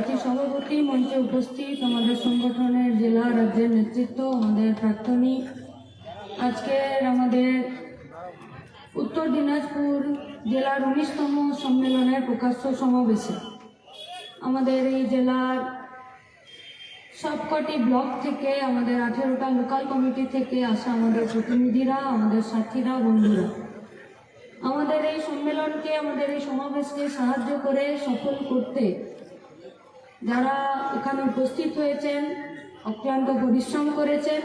জাতি সভাপতি মঞ্চে উপস্থিত আমাদের সংগঠনের জেলা রাজ্যের নেতৃত্ব, আমাদের প্রাক্তনী। আজকের আমাদের উত্তর দিনাজপুর জেলার উনিশতম সম্মেলনের প্রকাশ্য সমাবেশে আমাদের এই জেলার সবকটি ব্লক থেকে, আমাদের আঠেরোটা লোকাল কমিটি থেকে আসা আমাদের প্রতিনিধিরা, আমাদের সাথীরা, বন্ধুরা, আমাদের এই সম্মেলনকে, আমাদের এই সমাবেশকে সাহায্য করে সফল করতে যারা এখানে উপস্থিত হয়েছেন, অক্লান্ত পরিশ্রম করেছেন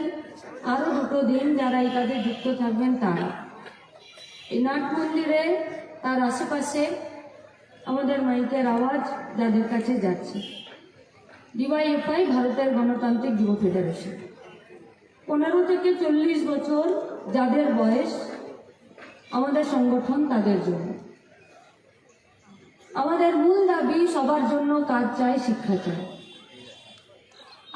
আরও দুটো দিন যারা এই কাজে যুক্ত থাকবেন তারা। এই নাট মন্দিরে তার আশেপাশে আমাদের মাইকের আওয়াজ যাদের কাছে যাচ্ছে। ডিওয়াইএফআই, ভারতের গণতান্ত্রিক যুব ফেডারেশন। পনেরো থেকে চল্লিশ বছর যাদের বয়স, আমাদের সংগঠন তাদের জন্য। আমাদের মূল দাবি সবার জন্য কাজ চাই শিক্ষা চাই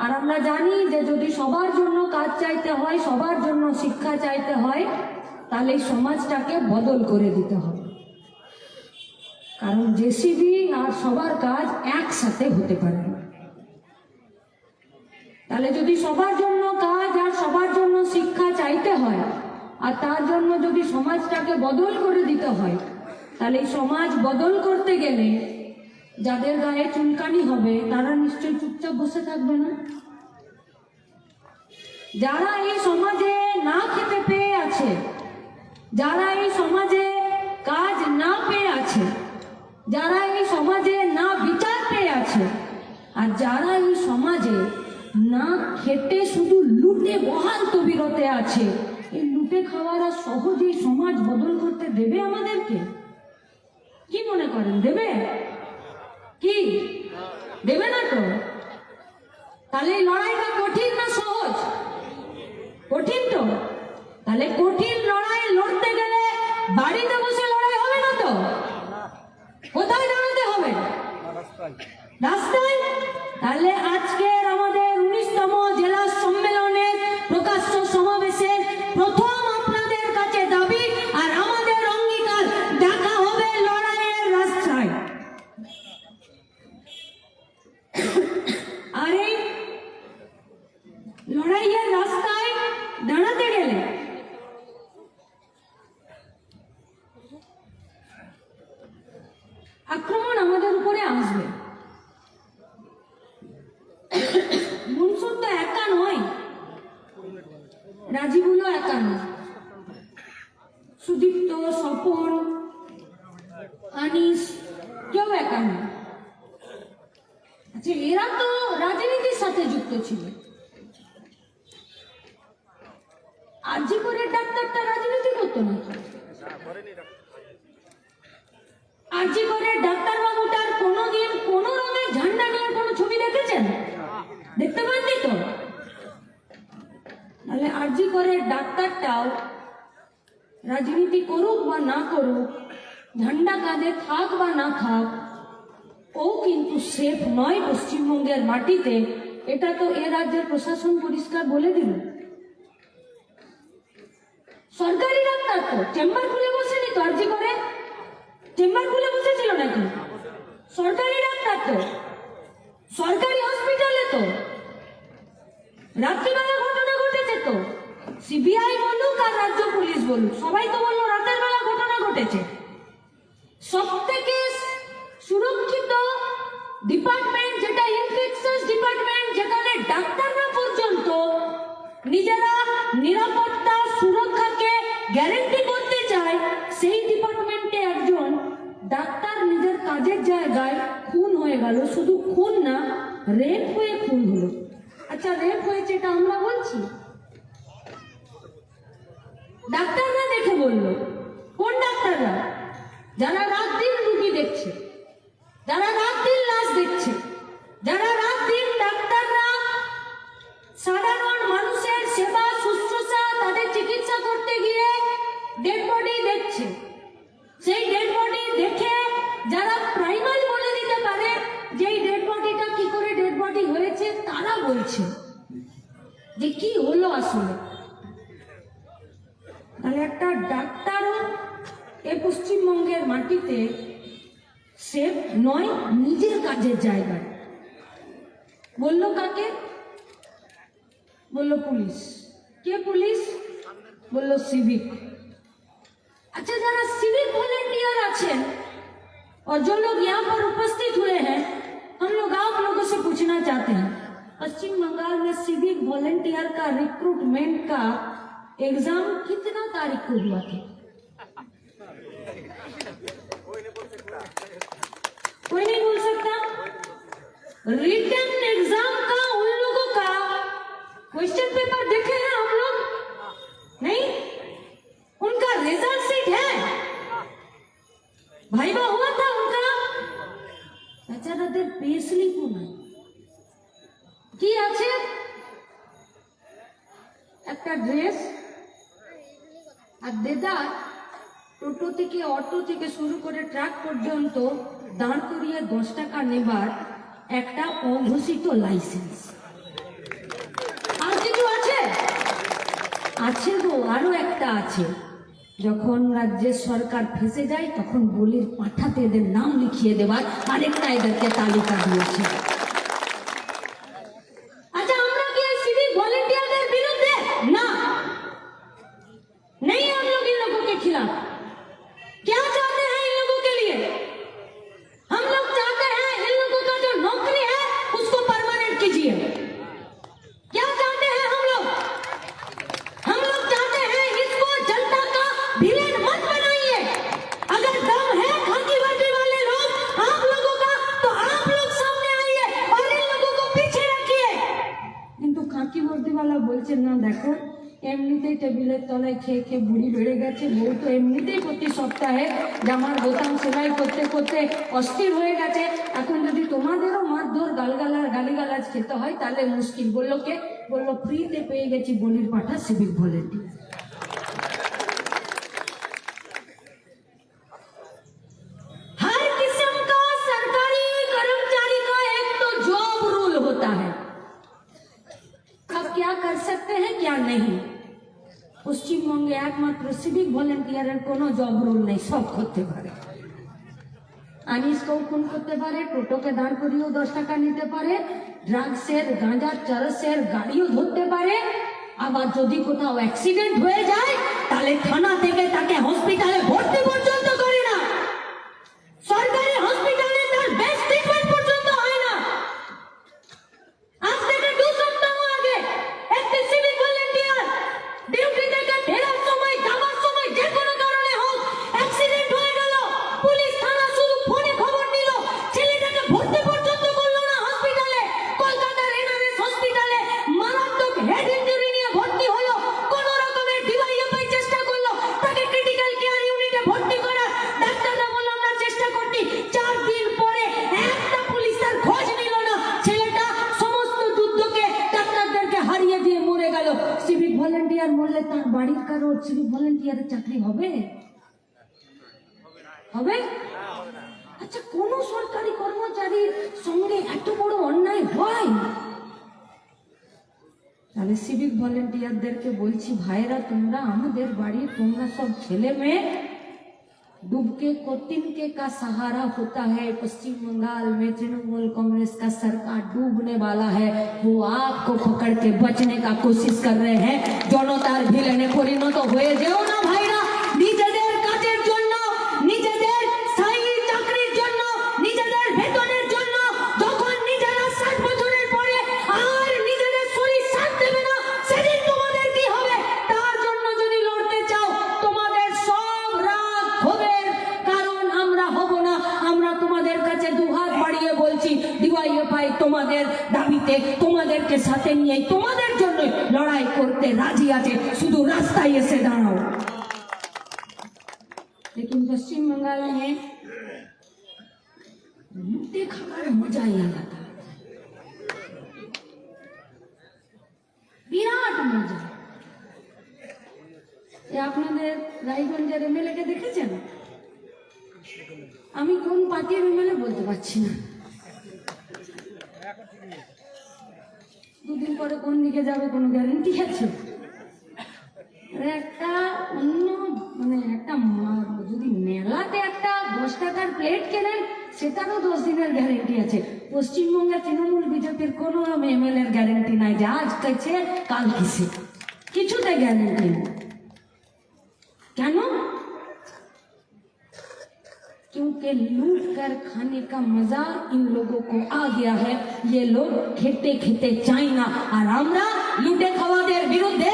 আর আমরা জানি যে যদি সবার জন্য কাজ চাইতে হয়, সবার জন্য শিক্ষা চাইতে হয়, তাহলে সমাজটাকে বদল করে দিতে হবে। কারণ জেসিবি আর সবার কাজ একসাথে হতে পারে তাহলে যদি সবার জন্য কাজ আর সবার জন্য শিক্ষা চাইতে হয়, আর তার জন্য যদি সমাজটাকে বদল করে দিতে হয় তাহলে সমাজ বদল করতে গেলে যাদের গায়ে চুলকানি হবে, তারা নিশ্চয়ই চুপচাপ বসে থাকবে না? যারা এই সমাজে না খেতে পেয়ে আছে, যারা এই সমাজে কাজ না পেয়ে আছে, যারা এই সমাজে না বিচার পেয়ে আছে, আর যারা এই সমাজে না খেতে শুধু লুটে বহাল তবিরতে আছে, এই লুটে খাওয়ারা সহজেই সমাজ বদল করতে দেবে আমাদেরকে? কি মনে করেন? দেবে? কি? দেবে না তো? তাহলে এই লড়াইটা কঠিন না সহজ? কঠিন তো? তাহলে কঠিন লড়াই লড়তে গেলে বাড়িতে বসে লড়াই হবে না তো? কোথায় দাঁড়াতে হবে? রাস্তায়? তাহলে আজকের আমাদের মাটিতে, এটা তো এ রাজ্যের প্রশাসন পরিষ্কার বলে দিল। সরকারি ডাক্তার তো, চেম্বার খুলে বসেনি তো আর্জি করে? চেম্বার খুলে বসেছিল নাকি? সরকারি ডাক্তার তো, সরকারি হসপিটালে তো। রাত্রিবেলা ঘটনা ঘটেছে তো। সিবিআই বলুক আর রাজ্য পুলিশ বলুক সবাই তো বলল, রাতের বেলা ঘটনা ঘটেছে। সব থেকে সুরক্ষিত ডিপার্টমেন্ট যেটা ইনফেকশাস ডিপার্টমেন্ট যেখানে ডাক্তাররা পর্যন্ত নিজেরা নিরাপত্তা, সুরক্ষাকে গ্যারেন্টি করতে চায়, সেই ডিপার্টমেন্টে একজন ডাক্তার নিজের কাজের জায়গায় খুন হয়ে গেল। শুধু খুন না রেপ হয়ে খুন হলো। আচ্ছা রেপ হয়েছে এটা আমরা বলছি? ডাক্তাররা দেখে বলল, কোন ডাক্তাররা? যারা রাত দিন রুগী দেখছে, যারা রাত দিন तारीख को हुआ था। कोई नहीं बोल सकता। रिटर्न एग्ज़ाम का उन लोगों का क्वेश्चन पेपर देखे हैं থেকে শুরু করে ট্রাক পর্যন্ত দাঁড় করিয়ে দশ টাকা নেবার একটা অঘোষিত লাইসেন্স। আর কিছু আছে? আছে তো আরও একটা আছে। যখন রাজ্যের সরকার ফেসে যায়, তখন বলির পাঠাতে এদের নাম লিখিয়ে দেওয়ার আরেকটা এদেরকে তালিকা দিয়েছে। অস্থির হয়ে গেছে এখন যদি তোমাদেরও মারধর গালগালা গালিগালাজ খেতে হয় তাহলে মুশকিল বললো কে বললো ফ্রিতে পেয়ে গেছি বলির পাঠা সিভিক ভলেন্টিয়ার পশ্চিমবঙ্গে একমাত্র সিভিক ভলেন্টিয়ারের কোনো জব রোল নেই সব করতে পারে আনিসকেও খুন করতে পারে, টোটোকে দাঁড় করিয়েও দশ টাকা নিতে পারে, ড্রাগসের, গাঁজার, চারসের গাড়িও ধরতে পারে। আবার যদি কোথাও অ্যাক্সিডেন্ট হয়ে যায়, তাহলে থানা থেকে তাকে হসপিটালে ভর্তি পর্যন্ত সিভিক ভলেন্টিয়ারের চাকরি হবে হবে আচ্ছা কোন সরকারি কর্মচারীর সঙ্গে এত বড় অন্যায় হয় তাহলে সিভিক ভলেন্টিয়ারদেরকে বলছি ভাইরা তোমরা আমাদের বাড়ি তোমরা সব ছেলে মেয়ে डूब के को तिनके का सहारा होता है पश्चिम बंगाल में तृणमूल कांग्रेस का सरकार डूबने वाला है वो आपको पकड़ के बचने का कोशिश कर रहे हैं জনতার ভিলেনে পরিণত হয়ে যেও দাবিতে তোমাদেরকে সাথে নিয়ে তোমাদের জন্য লড়াই করতে রাজি আছে শুধু রাস্তায় এসে দাঁড়াও लेकिन पश्चिम बंगाल में লুটে খাওয়ার মজাই আলাদা বিরাট মজা এ আপনাদের রায়গঞ্জের এমএলএ কে দেখেছেন আমি কোন পার্টির এমএলএ বলতে পারছি না দুদিন পরে কোন দিকে যাবে কোনো গ্যারেন্টি আছে? একটা অন্য মানে একটা যদি মেলাতে একটা দশ টাকার প্লেট কেনেন, সেটারও দশ দিনের গ্যারেন্টি আছে। পশ্চিমবঙ্গের তৃণমূল বিজেপির কোনো এমএল এর গ্যারেন্টি নাই, যে আজ কাছে কাল কিসে? কিছুতে গ্যারেন্টি নেই। কেন? क्योंकि लूट कर खाने का मजा इन लोगों को आ गया है ये लोग খেতে খেতে চাই না আর আমরা লুটে খাওয়াদের বিরুদ্ধে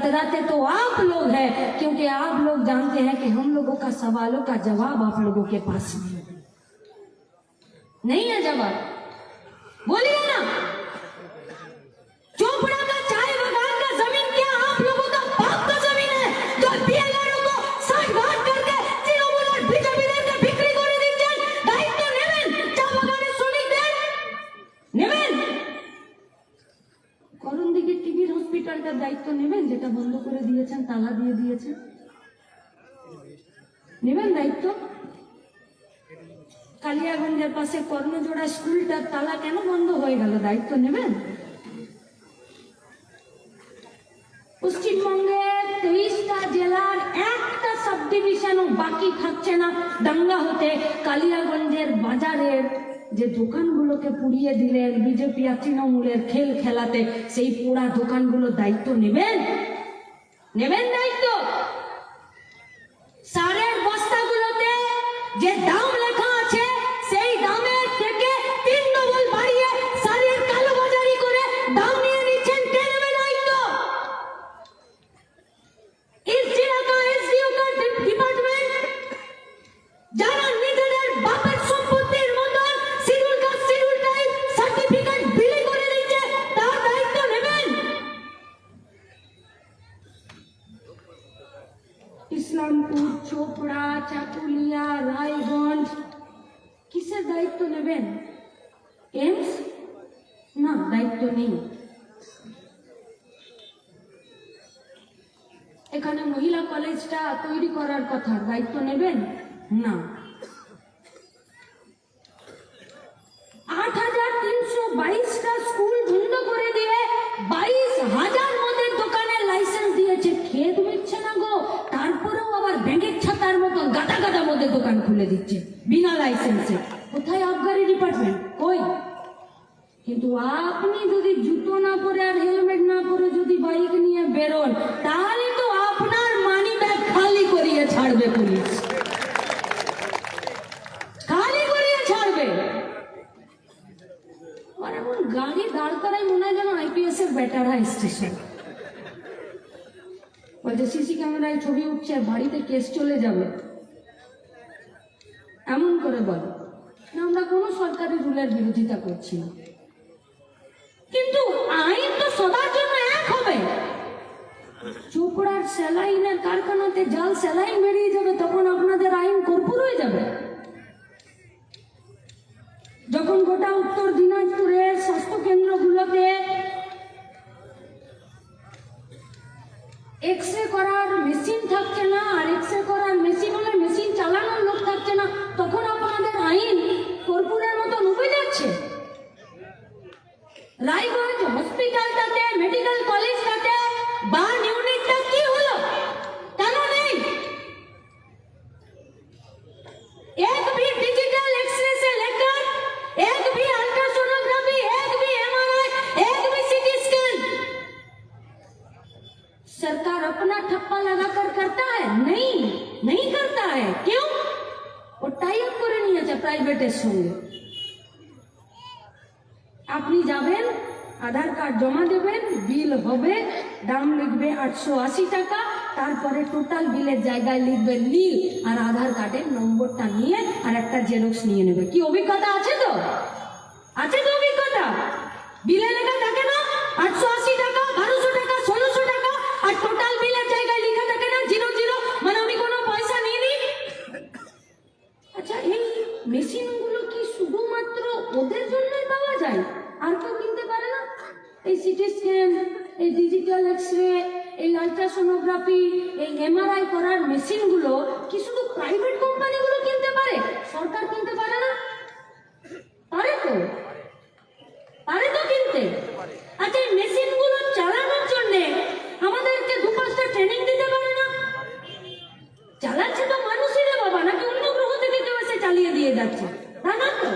कतराते तो आप लोग हैं, क्योंकि आप लोग जानते हैं कि हम लोगों का सवालों का जवाब आप लोगों के पास नहीं है। नहीं है जवाब? बोलिए ना। चोपड़ा দায়িত্ব নেবেন? যেটা বন্ধ করে দিয়েছেন, তালা দিয়ে দিয়েছেন। নেবেন দায়িত্ব? কালিয়াগঞ্জের পাশে কর্ণজোড়া স্কুলটার তালা কেন বন্ধ হয়ে গেল? দায়িত্ব নেবেন? পশ্চিমবঙ্গের তেইশটা জেলার একটা সাব ডিভিশনও বাকি থাকছে না। দাঙ্গা হতে কালিয়াগঞ্জের বাজারের যে দোকানগুলোকে পুড়িয়ে দিলেন, বিজেপি আর তৃণমূলের খেল খেলাতে, সেই পোড়া দোকানগুলোর দায়িত্ব নেবেন? নেবেন দায়িত্ব? ಮತ್ತೆ ಜಾಲ್ ಸೆಲೈನ್ ಬಿಡಿ বিল হবে, দাম লিখবে আটশো আশি টাকা, তারপরে টোটাল বিলের জায়গায় লিখবে নীল, আর আধার কার্ডের নম্বরটা নিয়ে আর একটা জেরক্স নিয়ে নেবে। কি অভিজ্ঞতা আছে তো? আছে তো অভিজ্ঞতা? বিলে লেখা থাকে না? আটশো আশি টাকা, বারোশো টাকা, ষোলোশো টাকা, আর টোটাল বিলের জায়গায় লেখা থাকে ওদের জন্যই পাওয়া যায় আর কেউ কিনতে পারে না এই স্ক্যান এই ডিজিটাল এক্স রে এই আলট্রাসোনোগ্রাফি এই এমআরআই করার মেশিনগুলো কি শুধু প্রাইভেট কোম্পানিগুলো কিনতে পারে? সরকার কিনতে পারে না? পারে তো। পারে তো কিনতে। আচ্ছা এই মেশিনগুলো চালানোর জন্য আমাদেরকে দু পাঁচটা ট্রেনিং দিতে পারে না? চালাচ্ছে তো মানুষই রে বাবা, নাকি অন্য গ্রহ থেকে কেউ এসে চালিয়ে দিয়ে যাচ্ছে? তা না তো।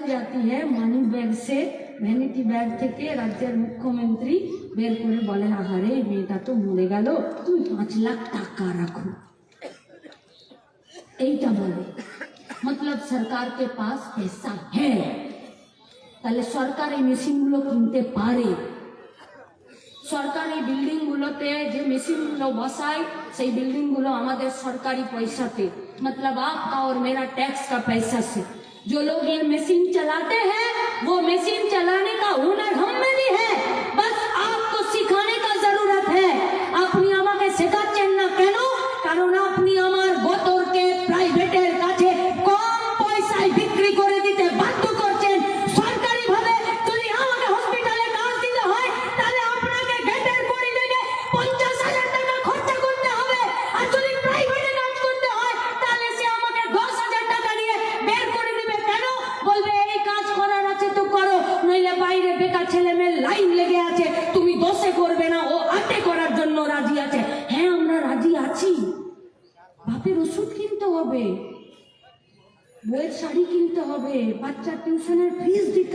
সাথে আতি হ্যাঁ মানি ব্যাগ সে ভ্যানিটি ব্যাগ থেকে রাজ্যের মুখ্যমন্ত্রী বের করে বলেন আহারে মেয়েটা তো মরে গেল তুমি পাঁচ লাখ টাকা রাখো এইটা বলে মতলব সরকার কে পাস পেশা হ্যাঁ তাহলে সরকার এই মেশিনগুলো কিনতে পারে সরকার এই বিল্ডিংগুলোতে যে মেশিনগুলো বসায় সেই বিল্ডিংগুলো আমাদের সরকারি পয়সাতে মতলব আপনার আর মেরা ট্যাক্স কা পয়সা সে जो लोग ये मशीन चलाते हैं वो मशीन चलाने का हुनर हम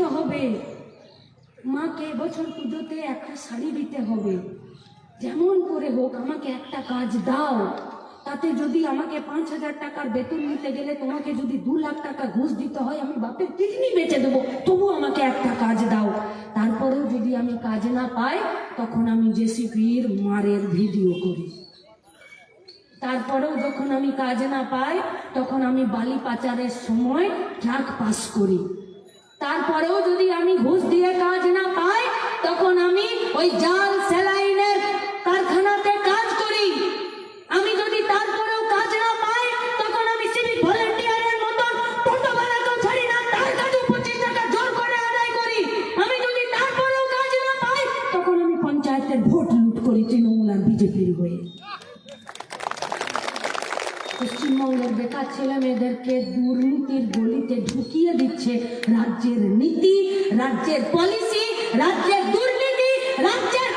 হবে। মাকে বছর পুজোতে একটা শাড়ি দিতে হবে। যেমন করে হোক আমাকে একটা কাজ দাও। তাতে যদি আমাকে পাঁচ হাজার টাকার বেতন নিতে গেলে তোমাকে যদি দু লাখ টাকা ঘুষ দিতে হয়, আমি বাপের কিডনি বেচে দেবো। তবু আমাকে একটা কাজ দাও। তারপরেও যদি আমি কাজ না পাই, তখন আমি জেসিপির মারের ভিডিও করি। তারপরেও যখন আমি কাজ না পাই, তখন আমি বালি পাচারের সময় ট্রাক পাস করি। তারপরেও যদি আমি ঘুষ দিয়ে কাজ না পাই তখন আমি ওই জাল স্যালাইনের বেকার ছেলে মেয়েদেরকে দুর্নীতির গলিতে ঢুকিয়ে দিচ্ছে রাজ্যের নীতি রাজ্যের পলিসি রাজ্যের দুর্নীতি রাজ্যের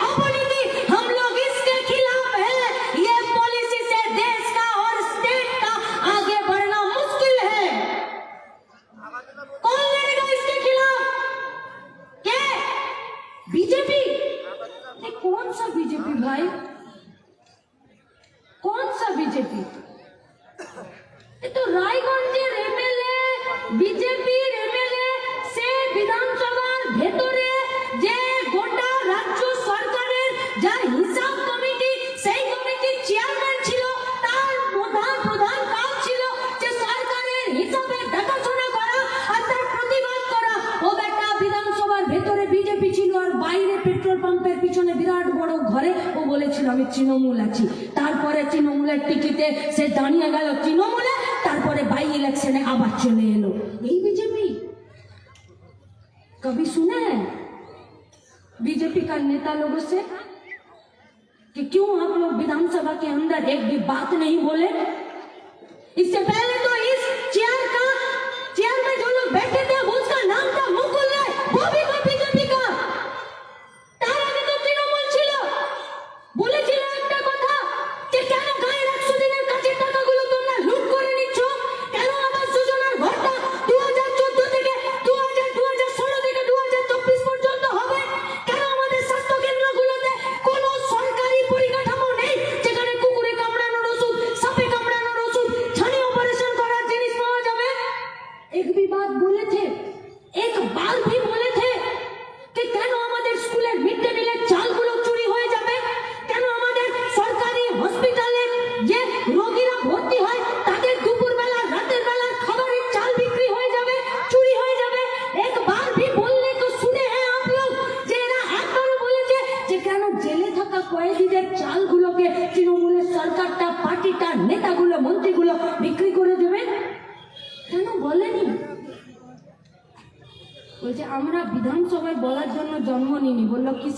তৃণমূল আছি তারপরে তৃণমূলের টিকিটে সে দাঁড়িয়ে গেল তৃণমূলে তারপরে বাই ইলেকশনে আবার চলে এলো এই বিজেপি कभी सुना है बीजेपी का नेता लोगों से कि क्यों आप लोग विधानसभा के अंदर एक भी बात नहीं बोले इससे पहले तो इस चेयर का minuscular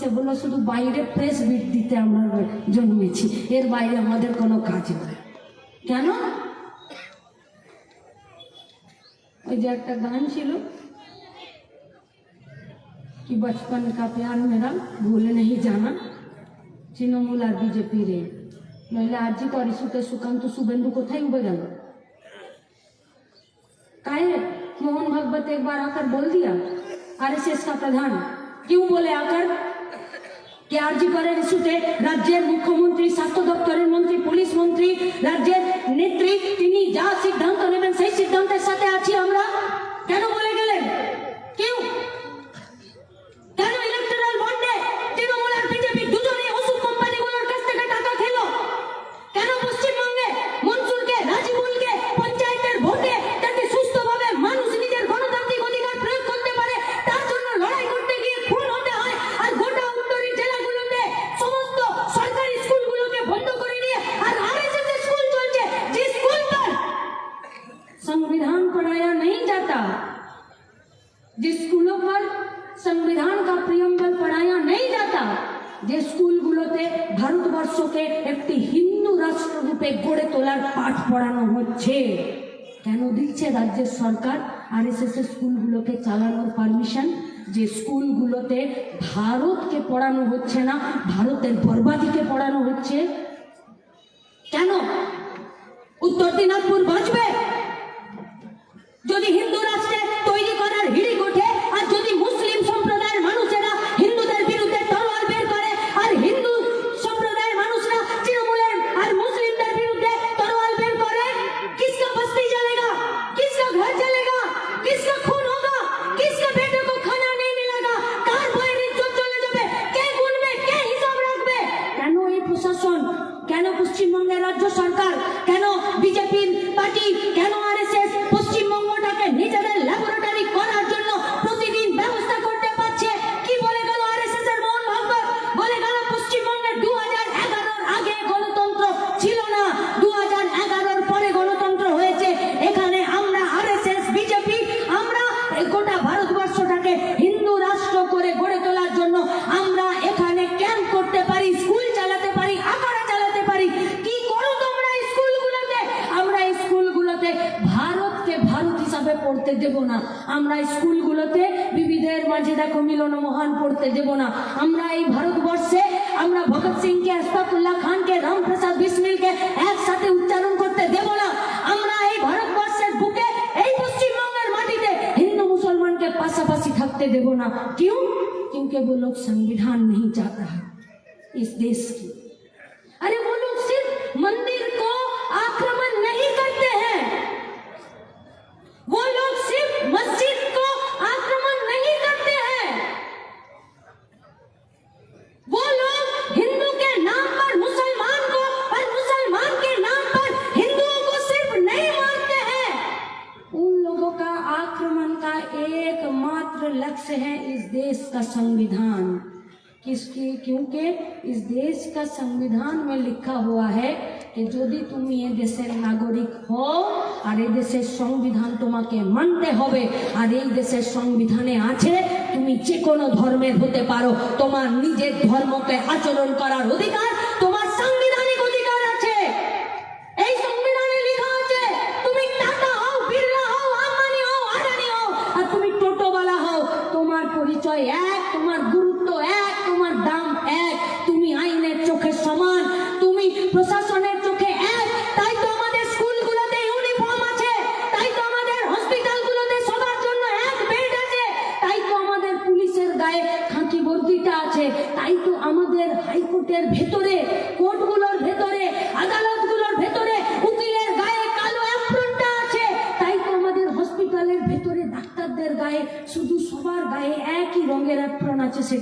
বললো কি সে বললো শুধু বাইরে প্রেস বিট দিতে আমরা জন্মেছি এর বাইরে আমাদের কোনো কাজ নেই কেন ওই যে একটা গান ছিল कि बचपन का प्यार मेरा भूल नहीं जाना তৃণমূল আর বিজেপি রে নইলে আরজি কর ইস্যুতে সুকান্ত শুভেন্দু কোথায় উবে গেল काहे मोहन भगवत एक बार आकर बोल दिया आरएसएस का प्रधान क्यों बोले आकर কে আরজিকরের ইস্যুতে? রাজ্যের মুখ্যমন্ত্রী, স্বাস্থ্য দপ্তরের মন্ত্রী, পুলিশ মন্ত্রী, রাজ্যের নেত্রী, তিনি যা সিদ্ধান্ত নেবেন সেই সিদ্ধান্তের সাথে আছি আমরা। কেন বলে তোলার পাঠ পড়ানো হচ্ছে। কেন দিচ্ছে রাজ্যের সরকার? আর এস এস স্কুলগুলোকে চালানোর পারমিশন যে স্কুলগুলোতে ভারতকে পড়ানো হচ্ছে না, ভারতের বরবাদিকে পড়ানো হচ্ছে। কেন? উত্তর দিনাজপুর বাঁচবে? যদি হিন্দু রাষ্ট্রে তৈরি করার হিড়িক ওঠে, আর যদি মুসলিম আমরা এই স্কুলগুলোতে বিবিধের মাঝে দেখো মিলন মহান পড়তে দেব না আমরা এই ভারতবর্ষে আমরা ভগৎ সিংকে আশফাকুল্লাহ খানকে রামপ্রসাদ বিসমিলকে একসাথে উচ্চারণ করতে দেব না আমরা এই ভারতবর্ষের বুকে এই পশ্চিমবঙ্গের মাটিতে हिंदू मुसलमान के पासापासी थकते देवो ना क्यों क्योंकि वो लोग संविधान नहीं चाहता है इस देश की अरे वो लोग सिर्फ मंदिर इस देश का संविधान में लिखा हुआ है कि যদি তুমি এ দেশের নাগরিক হও আর এই দেশের সংবিধান তোমাকে মানতে হবে আর এই দেশের সংবিধানে আছে তুমি যে কোনো ধর্মের হতে পারো তোমার নিজের ধর্মকে আচরণ করার অধিকার তোমার সাংবিধানিক অধিকার আছে এই সংবিধানে লেখা আছে তুমি টাটা হও বিড়লা হও আম্বানি হও আদানি হও আর তুমি টোটোওয়ালা হও তোমার পরিচয় এক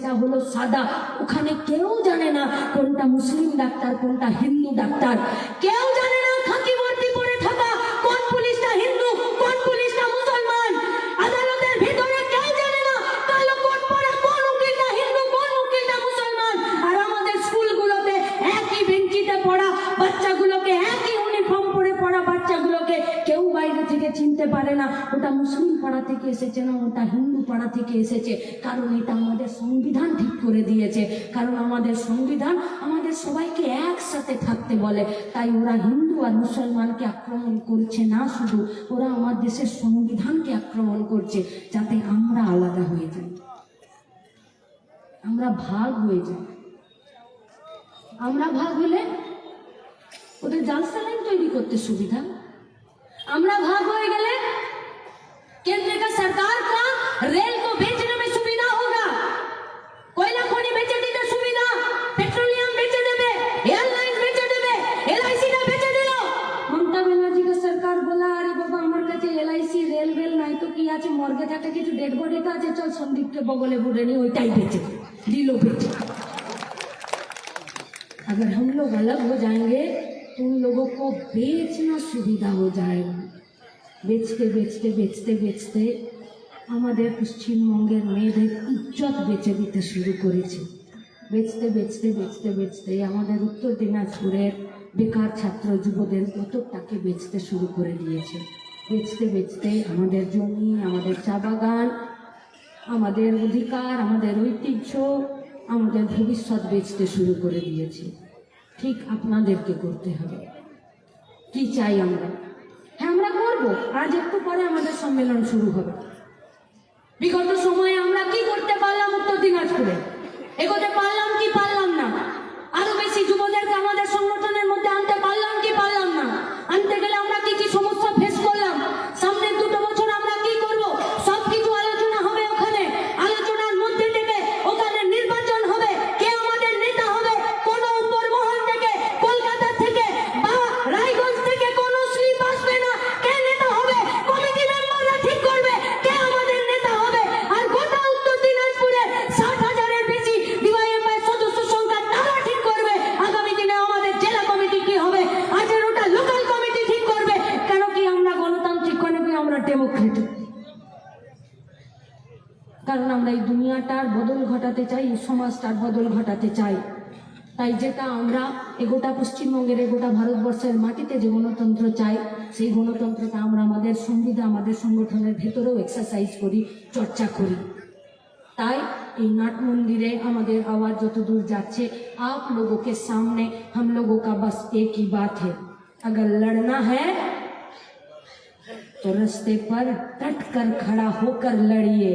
সেটা হলো সাদা। ওখানে কেউ জানে না কোনটা মুসলিম ডাক্তার, কোনটা হিন্দু ডাক্তার। কেউ জানে না খাকি বর্দি পরে থাকা কোন পুলিশটা হিন্দু কোন পুলিশটা মুসলমান আদালতের ভিতরে কেউ জানে না কালো কোট পরা কোন উকিলটা হিন্দু কোন উকিলটা মুসলমান আর আমাদের স্কুলগুলোতে একই বেঞ্চিতে পড়া বাচ্চাগুলোকে একই ইউনিফর্ম পরে পড়া বাচ্চাগুলোকে কেউ বাইরে থেকে চিনতে চিনতে পারে না ওটা মুসলিম পাড়া থেকে এসেছে না ওটা হিন্দু পাড়া থেকে এসেছে কারণ এটা আমাদের সংবিধান ঠিক করে দিয়েছে কারণ আমাদের সংবিধান আমাদের সবাইকে একসাথে থাকতে বলে। তাই ওরা হিন্দু আর মুসলমানকে আক্রমণ করছে না শুধু, ওরা আমার দেশের সংবিধানকে আক্রমণ করছে যাতে আমরা আলাদা হয়ে যাই। আমরা ভাগ হয়ে যাই। আমরা ভাগ হলে ওদের জালসালাইন তৈরি করতে সুবিধা। আমরা ভাগ হয়ে গেলে केंद्र সরকার রেল কো বেচে মর্গে থাকে কিছু ডেড বডি তো আছে চল সন্দীপকে বগলে বুড়ে নি ওইটাই বেচে দিল বেচে अगर हम लोग अलग हो जाएंगे तो उन लोगों को बेचना सुविधा हो जाएगा বেচতে বেচতে বেচতে বেচতে আমাদের পশ্চিমবঙ্গের মেয়েদের ইজ্জত বেচে দিতে শুরু করেছে বেচতে বেচতে বেচতে বেচতে আমাদের উত্তর দিনাজপুরের বেকার ছাত্র যুবদের কতকটাকে বেচতে শুরু করে দিয়েছে বেচতে বেচতে আমাদের জমি, আমাদের চা বাগান, আমাদের অধিকার, আমাদের ঐতিহ্য, আমাদের ভবিষ্যৎ বেচতে শুরু করে দিয়েছে। ঠিক আপনাদেরকে করতে হবে। কি চাই আমরা? হ্যাঁ আমরা করব। আজ একটু পরে আমাদের সম্মেলন শুরু হবে। বিগত সময়ে আমরা কি করতে পারলাম উত্তর দিনাজপুরে? এগোতে পারলাম কি পারলাম না? আরও বেশি যুবদেরকে আমাদের সংগঠনের মধ্যে চাই এই সমাজটার বদল ঘটাতে চাই তাই যেটা আমরা এ গোটা পশ্চিমবঙ্গের এ গোটা ভারতবর্ষের মাটিতে যে গণতন্ত্র চাই সেই গণতন্ত্রটা আমরা আমাদের সংবিধান আমাদের সংগঠনের ভেতরেও এক্সারসাইজ করি চর্চা করি তাই এই নাট মন্দিরে আমাদের আওয়াজ যত দূর যাচ্ছে आप लोगों के सामने हम लोगों का बस एक ही बात है अगर लड़ना है তো রাস্তে পর ডট কর খড়া হোকর লড়িয়ে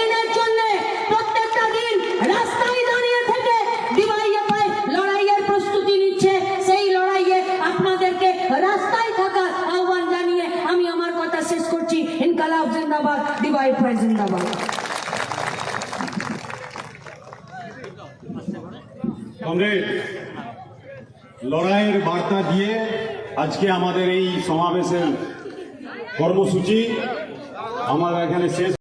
কমরেড লড়াইয়ের বার্তা দিয়ে আজকে আমাদের এই সমাবেশের কর্মসূচি আমার এখানে শেষ